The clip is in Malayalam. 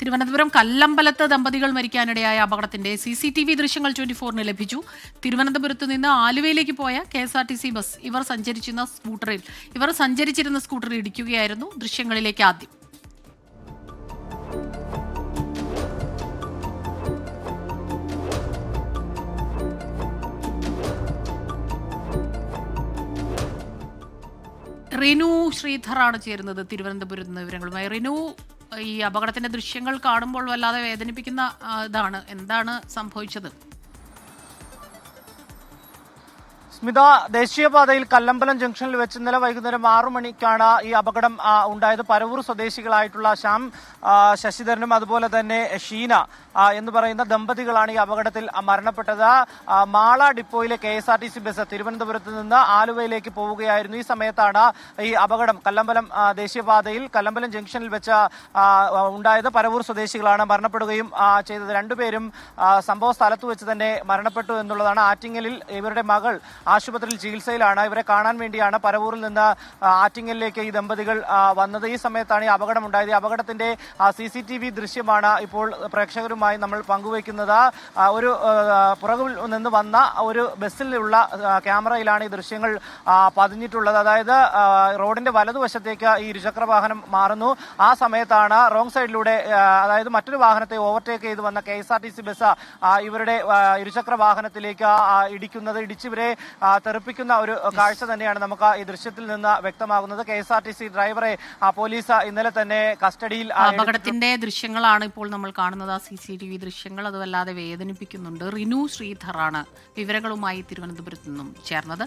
തിരുവനന്തപുരം കല്ലമ്പലത്ത് ദമ്പതികൾ മരിക്കാനിടയായ അപകടത്തിന്റെ സി സി ടി വി ദൃശ്യങ്ങൾ ട്വന്റി ഫോറിന് ലഭിച്ചു. തിരുവനന്തപുരത്ത് നിന്ന് ആലുവയിലേക്ക് പോയ K S R T C bus ഇവർ സഞ്ചരിച്ചിരുന്ന സ്കൂട്ടറിൽ ഇവർ സഞ്ചരിച്ചിരുന്ന സ്കൂട്ടറിൽ ഇടിക്കുകയായിരുന്നു. ദൃശ്യങ്ങളിലേക്ക് ആദ്യം. റിനു ശ്രീധറാണ് ചേരുന്നത് തിരുവനന്തപുരത്ത് നിന്ന് വിവരങ്ങളുമായി. റിനു ഈ അപകടത്തിന്റെ ദൃശ്യങ്ങൾ കാണുമ്പോൾ വല്ലാതെ വേദനിപ്പിക്കുന്ന ഇതാണ്. എന്താണ് സംഭവിച്ചത്? സ്മിത ദേശീയപാതയിൽ കല്ലമ്പലം ജംഗ്ഷനിൽ വെച്ച് ഇന്നലെ വൈകുന്നേരം ആറു മണിക്കാണ് ഈ അപകടം ഉണ്ടായത്. പരവൂർ സ്വദേശികളായിട്ടുള്ള ശ്യാം ശശിധരനും അതുപോലെ തന്നെ ഷീന എന്ന് പറയുന്ന ദമ്പതികളാണ് ഈ അപകടത്തിൽ മരണപ്പെട്ടത്. Mala ഡിപ്പോയിലെ K S R T C bus തിരുവനന്തപുരത്ത് നിന്ന് ആലുവയിലേക്ക് പോവുകയായിരുന്നു. ഈ സമയത്താണ് ഈ അപകടം കല്ലമ്പലം ദേശീയപാതയിൽ കല്ലമ്പലം ജംഗ്ഷനിൽ വെച്ച് ഉണ്ടായത്. പരവൂർ സ്വദേശികളാണ് മരണപ്പെടുകയും ചെയ്തത്. രണ്ടുപേരും സംഭവ സ്ഥലത്ത് വെച്ച് തന്നെ മരണപ്പെട്ടു എന്നുള്ളതാണ്. ആറ്റിങ്ങലിൽ ഇവരുടെ മകൾ ആശുപത്രിയിൽ ചികിത്സയിലാണ്. ഇവരെ കാണാൻ വേണ്ടിയാണ് പരവൂരിൽ നിന്ന് ആറ്റിങ്ങലിലേക്ക് ഈ ദമ്പതികൾ വന്നത്. ഈ സമയത്താണ് ഈ അപകടം ഉണ്ടായത് അപകടത്തിന്റെ സി സി ടി വി ദൃശ്യമാണ് ഇപ്പോൾ പ്രേക്ഷകരുമായി നമ്മൾ പങ്കുവയ്ക്കുന്നത്. ഒരു പുറകിൽ നിന്ന് വന്ന ഒരു ബസ്സിലുള്ള ക്യാമറയിലാണ് ഈ ദൃശ്യങ്ങൾ പതിഞ്ഞിട്ടുള്ളത്. അതായത് റോഡിന്റെ വലതുവശത്തേക്ക് ഈ ഇരുചക്ര വാഹനം മാറുന്നു. ആ സമയത്താണ് റോങ് സൈഡിലൂടെ അതായത് മറ്റൊരു വാഹനത്തെ ഓവർടേക്ക് ചെയ്ത് വന്ന K S R T C bus ഇവരുടെ ഇരുചക്ര വാഹനത്തിലേക്ക് ഇടിക്കുന്നത്. ഇടിച്ചിവരെ തെറിപ്പിക്കുന്ന ഒരു കാഴ്ച തന്നെയാണ് നമുക്ക് ഈ ദൃശ്യത്തിൽ നിന്ന് വ്യക്തമാകുന്നത്. K S R T C ഡ്രൈവറെ പോലീസ് ഇന്നലെ തന്നെ കസ്റ്റഡിയിൽ. അപകടത്തിന്റെ ദൃശ്യങ്ങളാണ് ഇപ്പോൾ നമ്മൾ കാണുന്നത്. ആ സി സി ടി വി ദൃശ്യങ്ങൾ അത് വല്ലാതെ വേദനിപ്പിക്കുന്നുണ്ട്. റിനു ശ്രീധറാണ് വിവരങ്ങളുമായി തിരുവനന്തപുരത്ത് നിന്നും ചേർന്നത്.